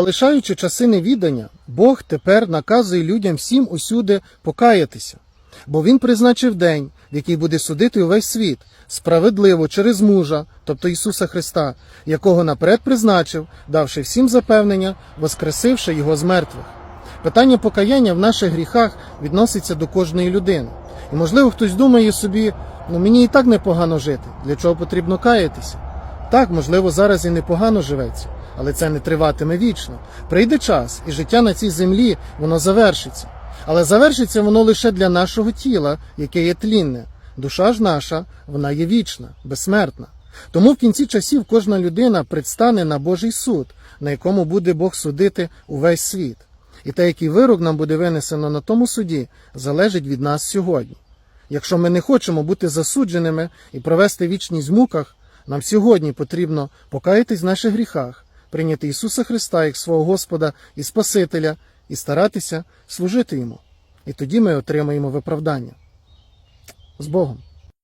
Залишаючи часи невідання, Бог тепер наказує людям всім усюди покаятися, бо Він призначив день, в який буде судити увесь світ, справедливо через мужа, тобто Ісуса Христа, якого наперед призначив, давши всім запевнення, воскресивши Його з мертвих. Питання покаяння в наших гріхах відноситься до кожної людини. І, можливо, хтось думає собі, ну мені і так непогано жити, для чого потрібно каятися. Так, можливо, зараз і непогано живеться, але це не триватиме вічно. Прийде час, і життя на цій землі воно завершиться. Але завершиться воно лише для нашого тіла, яке є тлінне. Душа ж наша, вона є вічна, безсмертна. Тому в кінці часів кожна людина предстане на Божий суд, на якому буде Бог судити увесь світ. І те, який вирок нам буде винесено на тому суді, залежить від нас сьогодні. Якщо ми не хочемо бути засудженими і провести вічність в муках, нам сьогодні потрібно покаятись в наших гріхах, прийняти Ісуса Христа як свого Господа і Спасителя і старатися служити Йому. І тоді ми отримаємо виправдання. З Богом!